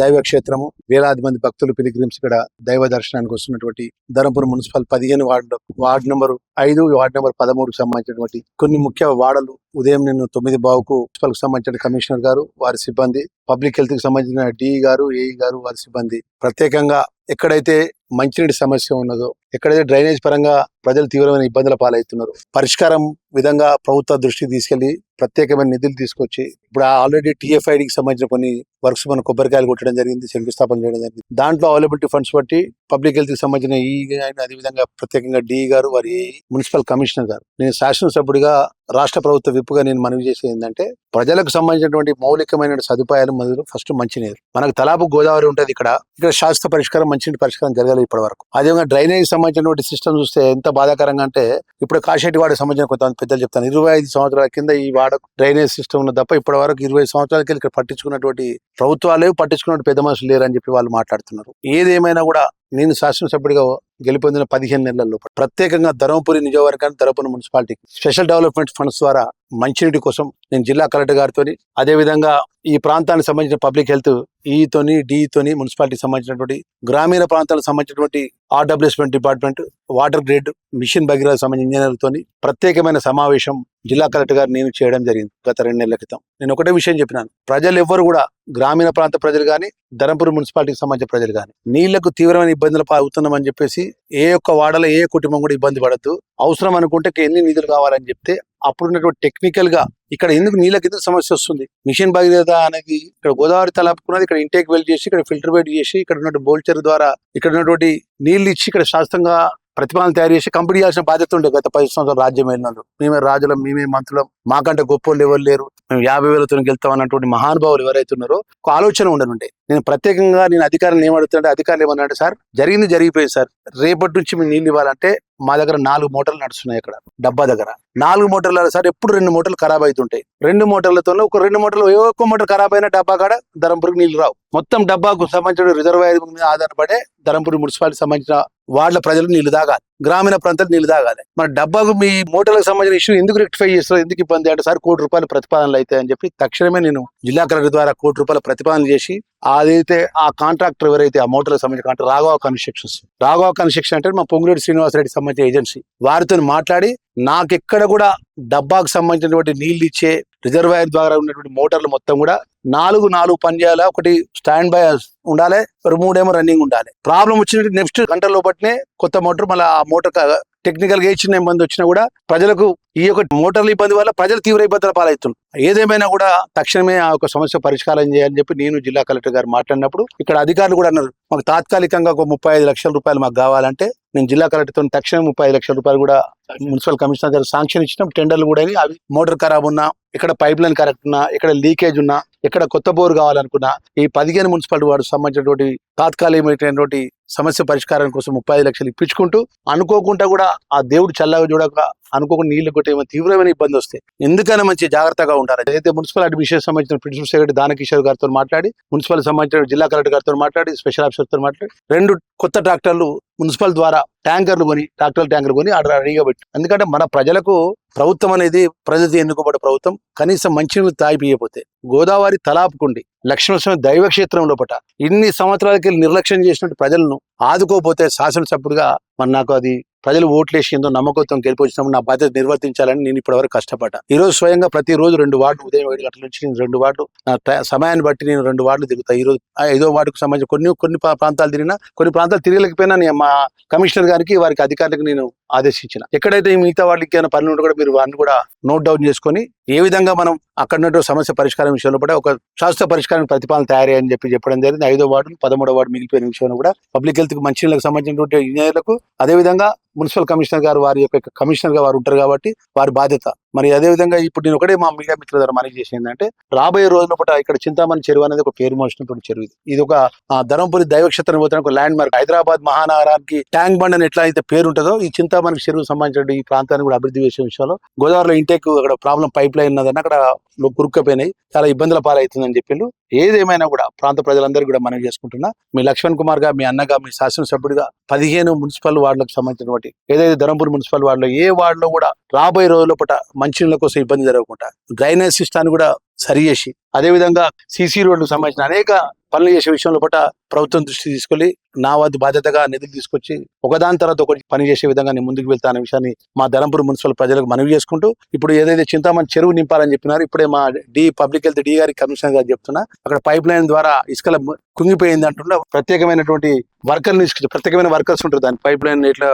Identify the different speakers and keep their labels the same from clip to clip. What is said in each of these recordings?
Speaker 1: దైవ క్షేత్రము వేలాది మంది భక్తులు పిలిగ్రిమ్స్ ఇక్కడ దైవ దర్శనానికి వస్తున్నటువంటి ధర్మపురం మున్సిపల్ పదిహేను వార్డు వార్డు నెంబర్ ఐదు వార్డు నెంబర్ పదమూడుకు సంబంధించినటువంటి కొన్ని ముఖ్య వాడలు ఉదయం నేను తొమ్మిది బావుకు మున్సిపల్ సంబంధించిన కమిషనర్ గారు వారి సిబ్బంది పబ్లిక్ హెల్త్కి సంబంధించిన డిఈ గారు ఏఈ గారు వారి సిబ్బంది. ప్రత్యేకంగా ఎక్కడైతే మంచినీటి సమస్య ఉన్నదో ఎక్కడైతే డ్రైనేజ్ పరంగా ప్రజలు తీవ్రమైన ఇబ్బందుల పాలవుతున్నారు పరిష్కారం విధంగా ప్రభుత్వ దృష్టికి తీసుకెళ్ళి ప్రత్యేకమైన నిధులు తీసుకొచ్చి ఇప్పుడు ఆల్రెడీ టీఎఫ్ఐడికి సంబంధించిన కొన్ని వర్క్స్ మనం కొబ్బరికాయలు కొట్టడం జరిగింది శంకుస్థాపన చేయడం జరిగింది. దాంట్లో అవైలబిలిటీ ఫండ్స్ బట్టి పబ్లిక్ హెల్త్కి సంబంధించిన ఈ అదేవిధంగా ప్రత్యేకంగా డిఈ గారు వారి మున్సిపల్ కమిషనర్ గారు నేను శాసనసభ్యుడిగా రాష్ట్ర ప్రభుత్వ విప్పుగా నేను మనవి చేసేది ఏంటంటే ప్రజలకు సంబంధించినటువంటి మౌలికమైన సదుపాయాలు మొదలు ఫస్ట్ మంచినీరు. మనకు తలాపు గోదావరి ఉంటుంది ఇక్కడ. ఇక్కడ శాశ్వత పరిష్కారం మంచినీటి పరిష్కారం జరగాలి ఇప్పటి వరకు అదేవిధంగా డ్రైనేజ్ సంబంధించినటువంటి సిస్టమ్ చూస్తే ఎంత బాధాకరంగా అంటే ఇప్పుడు కాశెట్టి వాడికి సంబంధించిన కొంతమంది పెద్దలు చెప్తాను. ఇరవై ఐదు సంవత్సరాల కింద ఈ వాడ డ్రైనేజ్ సిస్టమ్ ఉన్న తప్ప ఇప్పటి వరకు ఇరవై సంవత్సరాల కింద ఇక్కడ పట్టించుకున్నటువంటి ప్రభుత్వాలే పట్టించుకున్నటువంటి పెద్ద మనుషులు లేరని చెప్పి వాళ్ళు మాట్లాడుతున్నారు. ఏదేమైనా కూడా నేను శాసనసభ్యుడిగా గెలుపొందిన పదిహేను నెలల్లో ప్రత్యేకంగా ధర్మపురి నియోజకవర్గాన్ని ధర్మపురి మున్సిపాలిటీకి స్పెషల్ డెవలప్మెంట్ ఫండ్స్ ద్వారా మంచినీటి కోసం నేను జిల్లా కలెక్టర్ గారితో అదే విధంగా ఈ ప్రాంతానికి సంబంధించిన పబ్లిక్ హెల్త్ ఈతోని డితోని మున్సిపాలిటీకి సంబంధించినటువంటి గ్రామీణ ప్రాంతాలకు సంబంధించినటువంటి ఆర్డబ్ల్యూఎస్మెంట్ department water grid mission Bhagiratha సంబంధించిన ఇంజనీర్లతోని ప్రత్యేకమైన సమావేశం జిల్లా కలెక్టర్ గారు నేను చేయడం జరిగింది గత రెండు నెలల క్రితం. నేను ఒకటే విషయం చెప్పినాను. ప్రజలు ఎవ్వరు కూడా గ్రామీణ ప్రాంత ప్రజలు కానీ ధర్మపురి మున్సిపాలిటీకి సంబంధించిన ప్రజలు కానీ నీళ్ళకు తీవ్రమైన ఇబ్బందులు అవుతున్నామని చెప్పేసి ఏ యొక్క వాడలో ఏ కుటుంబం కూడా ఇబ్బంది పడద్దు. అవసరం అనుకుంటే ఎన్ని నిధులు కావాలని చెప్తే అప్పుడున్నటువంటి టెక్నికల్గా ఇక్కడ ఎందుకు నీళ్ళకి ఎందుకు సమస్య వస్తుంది? మిషన్ భగీరథ అనేది ఇక్కడ గోదావరి తలాపుకున్నది ఇక్కడ ఇంటేక్ వెల్ చేసి ఇక్కడ ఫిల్టర్ వెయిట్ చేసి ఇక్కడ ఉన్నటువంటి బోల్చర్ ద్వారా ఇక్కడ ఉన్నటువంటి నీళ్ళు ఇచ్చి ఇక్కడ శాస్త్రంగా ప్రతిపాదన తయారు చేసి కంపెనీ చేయాల్సిన బాధ్యత ఉండే గత పది సంవత్సరాలు రాజ్యం వెళ్ళినారు మేమే రాజులం మేమే మంత్రులం. మాకంటే గొప్పోళ్ళు ఎవరు లేరు. మేము యాభై వేలతో గెలుతాం అన్నటువంటి మహానుభావులు ఎవరైతే ఉన్నారో ఒక ఆలోచన ఉండనుండే. నేను ప్రత్యేకంగా నేను అధికారులు ఏమడుతుంటే అధికారులు ఏమన్నాడు సార్ జరిగింది జరిగిపోయింది సార్. రేపటి నుంచి మీరు నీళ్ళు ఇవ్వాలంటే మా దగ్గర నాలుగు మోటార్లు నడుస్తున్నాయి ఇక్కడ డబ్బా దగ్గర. నాలుగు మోటార్లు సార్ ఎప్పుడు రెండు మోటార్లు ఖరాబ్ అవుతుంటాయి. రెండు మోటార్లతో ఒక రెండు మోటార్లు ఏ ఒక్క మోటార్ ఖరాబ్ అయిన డబ్బా కాడ ధరంపురికి నీళ్ళు రావు. మొత్తం డబ్బాకు సంబంధించిన రిజర్వాయర్ మీద ఆధారపడే ధరంపూర్ మున్సిపాలిటీ సంబంధించిన వాళ్ళ ప్రజలు నీళ్ళు తాగాలి. గ్రామీణ ప్రాంతాలు నీళ్ళు తాగాలి. మన డబ్బాకు మీ మోటార్లకు సంబంధించిన ఇష్యూ ఎందుకు రెక్టిఫై చేస్తారు ఎందుకు ఇబ్బంది అంటే సార్ కోటి రూపాయల ప్రతిపాదనలు అవుతాయని అని చెప్పి తక్షణమే నేను జిల్లా కలెక్టర్ ద్వారా కోటి రూపాయల ప్రతిపాదన చేసి అదైతే ఆ కాంట్రాక్టర్ ఎవరైతే ఆ మోటార్లకు సంబంధించిన contractor Raghava constructions. Raghava construction అంటే మా పొంగులేటి శ్రీనివాసరెడ్డి సంబంధించిన ఏజెన్సీ. వారితో మాట్లాడి నాకెక్కడ కూడా డబ్బాకు సంబంధించినటువంటి నీళ్ళు ఇచ్చే రిజర్వాయర్ ద్వారా ఉన్నటువంటి మోటార్లు మొత్తం కూడా నాలుగు నాలుగు పని చేయాలి? ఒకటి స్టాండ్ బై ఉండాలి మూడేమో రన్నింగ్ ఉండాలి. ప్రాబ్లం వచ్చినట్టు నెక్స్ట్ గంట బట్టినే కొత్త మోటార్ మళ్ళీ ఆ మోటార్ టెక్నికల్గా ఇచ్చిన ఇబ్బంది వచ్చినా కూడా ప్రజలకు ఈ యొక్క మోటార్ల ఇబ్బంది వల్ల ప్రజలు తీవ్ర ఇబ్బందులు పాలవుతున్నారు. ఏదేమైనా కూడా తక్షణమే ఆ యొక్క సమస్య పరిష్కారం చేయాలని చెప్పి నేను జిల్లా కలెక్టర్ గారు మాట్లాడినప్పుడు ఇక్కడ అధికారులు కూడా అన్నారు మాకు తాత్కాలికంగా ఒక ముప్పై ఐదు లక్షల రూపాయలు మాకు కావాలంటే నేను జిల్లా కలెక్టర్తో తక్షణం ముప్పై ఐదు లక్షల రూపాయలు కూడా మున్సిపల్ కమిషనర్ గారు శాంక్షన్ ఇచ్చిన టెండర్లు కూడా అవి మోటార్ ఖరాబ్ ఉన్నా ఇక్కడ పైప్ లైన్ కరెక్ట్ ఉన్నా ఇక్కడ లీకేజ్ ఉన్నా ఇక్కడ కొత్త బోర్ కావాలనుకున్నా ఈ పదిహేను మున్సిపాలిటీ వాడు సంబంధించినటువంటి తాత్కాలికమైనటువంటి సమస్య పరిష్కారం కోసం ముప్పై ఐదు లక్షలు ఇప్పించుకుంటూ అనుకోకుండా కూడా ఆ దేవుడు చల్లగా చూడక అనుకోకుండా నీళ్ళు కొట్టే తీవ్రమైన ఇబ్బంది వస్తాయి ఎందుకైనా మంచి జాగ్రత్తగా ఉండాలి. ఏదైతే మున్సిపల్ అడ్మినిస్ట్రేషన్ సంబంధించిన ప్రిన్సిపల్ సెక్రటరీ దానకిషోర్ గారితో మాట్లాడి మున్సిపల్ సంబంధించిన జిల్లా కలెక్టర్ గారితో మాట్లాడి స్పెషల్ ఆఫీసర్తో మాట్లాడి రెండు కొత్త ట్రాక్టర్లు మున్సిపల్ ద్వారా ట్యాంకర్లు కొని ట్రాక్టర్ ట్యాంకర్లు కొని ఆడ రెడీగా పెట్టి. ఎందుకంటే మన ప్రజలకు ప్రభుత్వం అనేది ప్రజలు ఎన్నుకోబడే ప్రభుత్వం. కనీసం మంచినీళ్ళు తాగిపోయకపోతే గోదావరి తలాపుకుండి లక్ష్మణ దైవక్షేత్రం పట ఇన్ని సంవత్సరాలకి నిర్లక్ష్యం చేసినట్టు ప్రజలను ఆదుకోపోతే శాసనసభ్యుడిగా మరి నాకు అది ప్రజలు ఓట్లేసి ఎంతో నమ్మకంతో గెలిపొచ్చినప్పుడు నా బాధ్యత నిర్వర్తించాలని నేను ఇప్పటివరకు కష్టపడ్డా. ఈ రోజు స్వయంగా ప్రతిరోజు రెండు వార్డు ఉదయం ఏడు గంటల నుంచి నేను రెండు వార్డు నా సమయాన్ని బట్టి నేను రెండు వార్డులు తిరుగుతా. ఈ రోజు ఐదో వార్డుకు సంబంధించి కొన్ని కొన్ని ప్రాంతాలు తిరిగినా కొన్ని ప్రాంతాలు తిరగలేకపోయినా నేను మా కమిషనర్ గారికి వారికి అధికారులకు నేను ఆదేశించిన. ఎక్కడైతే మిగతా వాళ్ళకి ఏమైనా పనులు ఉంటే కూడా మీరు వారిని కూడా నోట్ డౌన్ చేసుకొని ఏ విధంగా మనం అక్కడ సమస్య పరిష్కారం విషయంలో కూడా ఒక శాస్త్ర పరిష్కారం ప్రతిపాదన తయారయ్యని చెప్పి చెప్పడం జరిగింది. ఐదో వార్డు పదమూడో వార్డు మిగిలిపోయిన విషయంలో కూడా పబ్లిక్ హెల్త్కి మంచి సంబంధించినటువంటి ఇంజనీర్లకు అదేవిధంగా మున్సిపల్ కమిషనర్ గారు వారి యొక్క కమిషనర్గా వారు ఉంటారు కాబట్టి వారి బాధ్యత. మరి అదే విధంగా ఇప్పుడు నేను ఒకటే మా మీడియా మిత్రుల ద్వారా మనకి చేసింది ఏంటంటే రాబోయే రోజుల పూట ఇక్కడ చింతామణి చెరువు అనేది ఒక పేరు మోసినటువంటి చెరువు ఇది. ఇది ఒక ధర్మపురి దైవక్షేత్రం పోతున్న ఒక ల్యాండ్ మార్క్ హైదరాబాద్ మహానగరానికి ట్యాంక్ బండ్ అని ఎట్లా అయితే పేరు ఉంటుందో ఈ మనకి చెరువు సంబంధించిన ఈ ప్రాంతాన్ని కూడా అభివృద్ధి చేసే విషయంలో గోదావరిలో ఇంటేక్ అక్కడ ప్రాబ్లం పైప్ లైన్ ఉన్నదని అక్కడ కురుక్కపోయినాయి. చాలా ఇబ్బందుల పాలవుతుందని చెప్పిండు ఏదేమైనా కూడా ప్రాంత ప్రజలందరూ కూడా మనం చేసుకుంటున్నా. మీ లక్ష్మణ్ కుమార్గా మీ అన్నగా మీ శాసనసభ్యుడిగా పదిహేను మున్సిపల్ వార్డులకు సంబంధించినటువంటి ఏదైతే ధరంపూర్ మున్సిపల్ వార్డులో ఏ వార్డులో కూడా రాబోయే రోజుల పూట మంచినీళ్ళ కోసం ఇబ్బంది జరగకుండా డ్రైనేజ్ సిస్టాన్ని కూడా సరి చేసి అదేవిధంగా సీసీ రోడ్లకు సంబంధించిన అనేక పనులు చేసే విషయంలో పూట ప్రభుత్వం దృష్టి తీసుకెళ్ళి నా వద్ద బాధ్యతగా నిధులు తీసుకొచ్చి ఒకదాని తర్వాత ఒకటి పని చేసే విధంగా నేను ముందుకు వెళ్తా అనే విషయాన్ని మా ధర్మపురం మున్సిపల్ ప్రజలకు మనవి చేసుకుంటూ ఇప్పుడు ఏదైతే చింతామణి చెరువు నింపాలని చెప్పినారు ఇప్పుడే మా డి పబ్లిక్ హెల్త్ డి గారి కమిషనర్ గారు చెప్తున్నా అక్కడ పైప్ లైన్ ద్వారా ఇసుకల కుంగిపోయింది అంటుండే ప్రత్యేకమైనటువంటి వర్కర్ని ప్రత్యేకమైన వర్కర్స్ ఉంటారు దాని పైప్ లైన్ ఇట్లా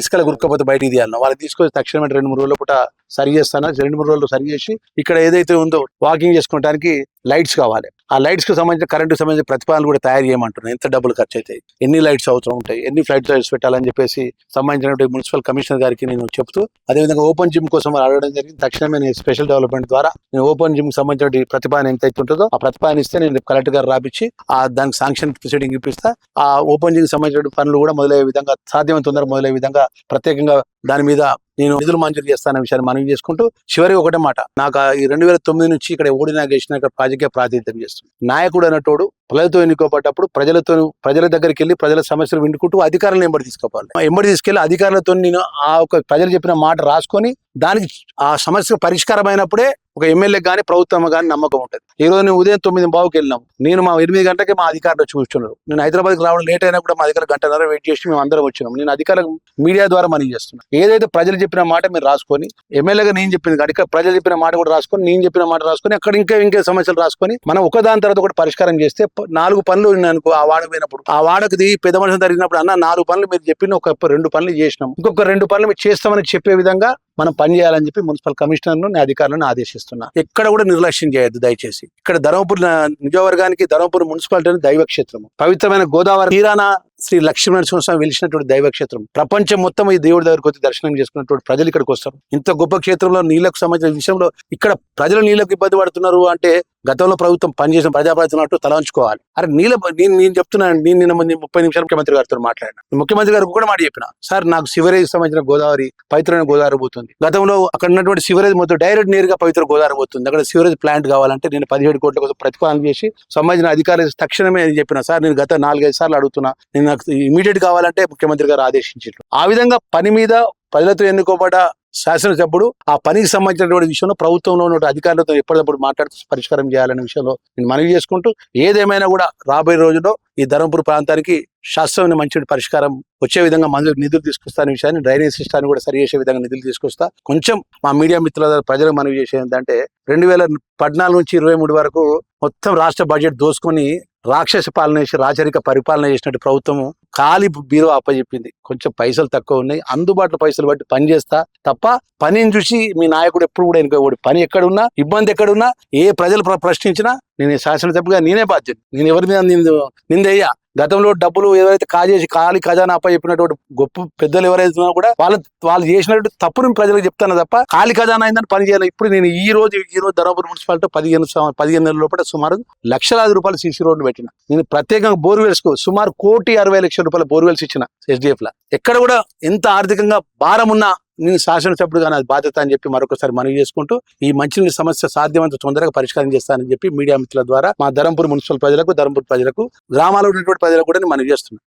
Speaker 1: ఇసుకల గురకపోతే బయటికి తీయాలన్నా. వాళ్ళు తీసుకొచ్చి తక్షణమే రెండు మూడు రోజుల పూట సరి చేస్తాను? రెండు మూడు రోజులు సరి చేసి ఇక్కడ ఏదైతే ఉందో వాకింగ్ చేసుకోవడానికి లైట్స్ కావాలి. ఆ లైట్స్కి సంబంధించిన కరెంటు సంబంధించిన ప్రతిపాదనలు కూడా తయారు చేయమంటున్నాను ఎంత డబ్బులు ఖర్చు అవుతాయి ఎన్ని లైట్స్ అవసరం ఉంటాయి? ఎన్ని ఫ్లైట్ లైట్స్ పెట్టాలని చెప్పేసి సంబంధించినటువంటి మున్సిపల్ కమిషనర్ గారికి నేను చెప్తూ అదేవిధంగా ఓపెన్ జిమ్ కోసం వారు అడగడం జరిగింది. తక్షణమే నేను స్పెషల్ డెవలప్మెంట్ ద్వారా నేను ఓపెన్ జిమ్ సంబంధించిన ప్రతిపాదన ఎంత అయితే ఉంటుందో ఆ ప్రతిపాదన ఇస్తే నేను కలెక్టర్ గారు రాపిచ్చి ఆ దానికి శాంక్షన్ ప్రొసీడింగ్ ఇప్పిస్తా. ఆ ఓపెన్ జిమ్ సంబంధించిన పనులు కూడా మొదలయ్యే విధంగా సాధ్యమైన తొందరగా మొదలయ్యే విధంగా ప్రత్యేకంగా దాని మీద నేను నిధులు మంజూరు చేస్తానన్న విషయాన్ని మనవి చేసుకుంటూ చివరి ఒకటే మాట. నాకు ఈ రెండు వేల తొమ్మిది నుంచి ఇక్కడ ఓడి నాగేశ్వర ప్రాజెక్ట్ ప్రాతినిధ్యం చేస్తుంది. నాయకుడు అన్నటోడు ప్రజలతో ఎన్నుకోబడ్డప్పుడు ప్రజలతో ప్రజల దగ్గరికి వెళ్ళి ప్రజల సమస్యలు వింటుకుంటూ అధికారులను ఎంబడి తీసుకోవాలి. ఎంబడి తీసుకెళ్ళి అధికారులతో నేను ఆ ఒక ప్రజలు చెప్పిన మాట రాసుకొని దానికి ఆ సమస్య పరిష్కారమైనప్పుడే ఒక ఎమ్మెల్యే కానీ ప్రభుత్వం కానీ నమ్మకం ఉంటుంది. ఈ రోజు నేను ఉదయం తొమ్మిది బావుకి వెళ్ళినాం. నేను మా ఎనిమిది గంటకి మా అధికారులు చూస్తున్నారు నేను హైదరాబాద్కి రావడం లేట్ అయినా కూడా మా దగ్గర గంటన్నర వెయిట్ చేసి మేము అందరం వచ్చినాం. నేను అధికారులకు మీడియా ద్వారా మనం చేస్తున్నాను ఏదైతే ప్రజలు చెప్పిన మాట మీరు రాసుకొని ఎమ్మెల్యేగా నేను చెప్పింది కాదు ఇక్కడ ప్రజలు చెప్పిన మాట కూడా రాసుకొని నేను చెప్పిన మాట రాసుకొని అక్కడ ఇంకా ఇంకా సమస్యలు రాసుకొని మనం ఒకదాని తర్వాత ఒకటి పరిష్కారం చేస్తే నాలుగు పనులు ఉన్నాయి అనుకో ఆ వాడకు పోయినప్పుడు. ఆ వాడకది పెద్ద మనుషులు జరిగినప్పుడు అన్న నాలుగు పనులు మీరు చెప్పిన ఒక రెండు పనులు చేసినాం. ఇంకొక రెండు పనులు మీరు చేస్తామని చెప్పే విధంగా మనం పని చేయాలని చెప్పి మున్సిపల్ కమిషనర్ నా అధికారులను ఆదేశిస్తున్నా. ఎక్కడ కూడా నిర్లక్ష్యం చేయొద్దు దయచేసి. ఇక్కడ ధర్మపూర్ నిజవర్గానికి నియోజకవర్గానికి మున్సిపాలిటీ దైవక్షేత్రము. పవిత్రమైన గోదావరి తీరాన శ్రీ లక్ష్మీనరసింహ స్వామి వెలిసినటువంటి దైవక్షేత్రం. ప్రపంచం మొత్తం ఈ దేవుడి దగ్గరకు వచ్చి దర్శనం చేసుకున్నటువంటి ప్రజలు ఇక్కడికి వస్తారు. ఇంత గొప్ప క్షేత్రంలో నీళ్ళకు సంబంధించిన విషయంలో ఇక్కడ ప్రజలు నీళ్ళకు ఇబ్బంది పడుతున్నారు అంటే గతంలో ప్రభుత్వం పనిచేసిన ప్రజాప్రతినిధులు తలంచుకోవాలి అరే నీళ్ళ నేను నేను చెప్తున్నాను నేను నిన్న ముందు ముప్పై నిమిషాలు ముఖ్యమంత్రి గారితో మాట్లాడినా. ముఖ్యమంత్రి గారు కూడా మాట చెప్పిన సార్ నాకు సివరేజ్ సంబంధించిన గోదావరి పవిత్రమైన గోదావరి పోతుంది. గతంలో అక్కడ ఉన్నటువంటి సివరేజ్ మొత్తం డైరెక్ట్ నేరుగా పవిత్ర గోదావరి పోతుంది. అక్కడ సివరేజ్ ప్లాంట్ కావాలంటే నేను పదిహేడు కోట్ల కోసం ప్రతిపాదన చేసి సంబంధించిన అధికారులు తక్షణమే నేను చెప్పిన సార్ నేను గత నాలుగైదు సార్లు అడుగుతున్నా నేను నాకు ఇమీడియట్ కావాలంటే ముఖ్యమంత్రి గారు ఆదేశించారు. ఆ విధంగా పని మీద ప్రజలతో ఎన్నుకోబడ్డ శాసనసభ్యుడు ఆ పనికి సంబంధించినటువంటి విషయంలో ప్రభుత్వంలో ఉన్న అధికారులతో ఎప్పటికప్పుడు మాట్లాడుతూ పరిష్కారం చేయాలనే విషయంలో నేను మనవి చేసుకుంటూ ఏదేమైనా కూడా రాబోయే రోజుల్లో ఈ ధర్మపూర్ ప్రాంతానికి శాస్త్రమైన మంచి పరిష్కారం వచ్చే విధంగా మందులు నిధులు తీసుకొస్తానే విషయాన్ని డ్రైనేజ్ సిస్టాన్ని కూడా సరి చేసే విధంగా నిధులు తీసుకొస్తా. కొంచెం మా మీడియా మిత్రుల ప్రజలకు మనవి చేసేది ఏంటంటే రెండు వేల పద్నాలుగు నుంచి ఇరవై మూడు వరకు మొత్తం రాష్ట్ర బడ్జెట్ దోసుకొని రాక్షస పాలన చేసి రాచరిక పరిపాలన చేసినట్టు ప్రభుత్వం ఖాళీ బీరో అప్పచెప్పింది కొంచెం పైసలు తక్కువ ఉన్నాయి. అందుబాటులో పైసలు బట్టి పని చేస్తా. తప్ప పనిని చూసి మీ నాయకుడు ఎప్పుడు కూడా వెనుకోబడి పని ఎక్కడున్నా ఇబ్బంది ఎక్కడున్నా ఏ ప్రజలు ప్ర- ప్రశ్నించినా నేను ఈ శాసనసభ్యుగా నేనే బాధ్యత నేను ఎవరి మీద నిందు నిందయ్యా? గతంలో డబ్బులు ఏవైతే కాజేసి ఖాళీ ఖజానా అప్ప చెప్పినటువంటి గొప్ప పెద్దలు ఎవరైతే ఉన్నారో కూడా వాళ్ళు వాళ్ళు చేసినట్టు తప్పును ప్రజలకు చెప్తాను తప్ప ఖాళీ ఖజానా అయిందని పని చేయాలి ఇప్పుడు నేను ఈ రోజు ఈ రోజు ధర్మపురి మున్సిపాలిటీ పదిహేను పదిహేను నెలల లోపల సుమారు లక్షలాది రూపాయలు సీసీ రోడ్లు పెట్టిన. నేను ప్రత్యేకంగా బోర్వెల్స్కు సుమారు కోటి అరవై లక్షల రూపాయల బోర్వెల్స్ ఇచ్చిన ఎస్డిఎఫ్ లా ఎక్కడ కూడా ఎంత ఆర్థికంగా భారం ఉన్నా నేను శాసనసభ్యుడుగా నా బాధ్యత అని చెప్పి మరొకసారి మనవి చేసుకుంటూ ఈ మంచినీటి సమస్య సాధ్యమంత తొందరగా పరిష్కారం చేస్తానని చెప్పి మీడియా మిత్రుల ద్వారా మా ధరంపూర్ మున్సిపల్ ప్రజలకు ధరంపూర్ ప్రజలకు గ్రామాల్లో ఉన్నటువంటి ప్రజలకు కూడా మనవి చేస్తున్నాను.